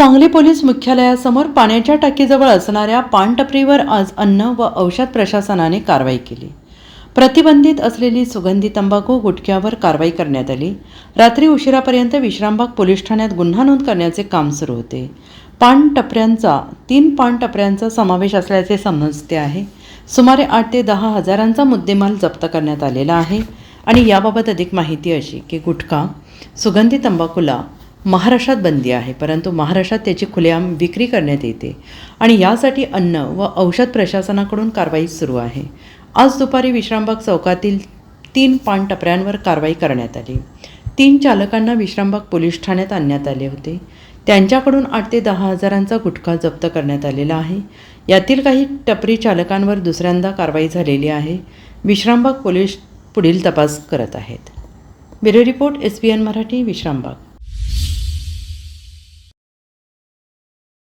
Sangli police मुख्यालयासमोर पाण्याच्या टाकीजवळ असणाऱ्या पानटपरीवर आज अन्न व औषध प्रशासनाने कारवाई केली. प्रतिबंधित असलेली सुगंधी तंबाखू गुटख्यावर कारवाई करण्यात आली. रात्री उशिरापर्यंत विश्रामबाग पोलीस ठाण्यात गुन्हा नोंद करण्याचे काम सुरू होते. पान टपऱ्यांचा तीन पान टपऱ्यांचा समावेश असल्याचे समजते आहे. सुमारे आठ ते दहा हजारांचा मुद्देमाल जप्त करण्यात आलेला आहे. आणि याबाबत अधिक माहिती अशी की गुटखा सुगंधी तंबाखूला महाराष्ट्रात बंदी आहे परंतु महाराष्ट्रात त्याची खुलेआम विक्री करण्यात येते आणि यासाठी अन्न व औषध प्रशासनाकडून कारवाई सुरू आहे. आज दुपारी विश्रामबाग चौकातील तीन पान टपऱ्यांवर कारवाई करण्यात आली. तीन चालकांना विश्रामबाग पोलीस ठाण्यात आणण्यात आले होते. त्यांच्याकडून आठ ते दहा हजारांचा गुटखा जप्त करण्यात आलेला आहे. यातील काही टपरी चालकांवर दुसऱ्यांदा कारवाई झालेली आहे. विश्रामबाग पोलीस पुढील तपास करत आहेत. Bureau report S B N Marathi Vishrambag.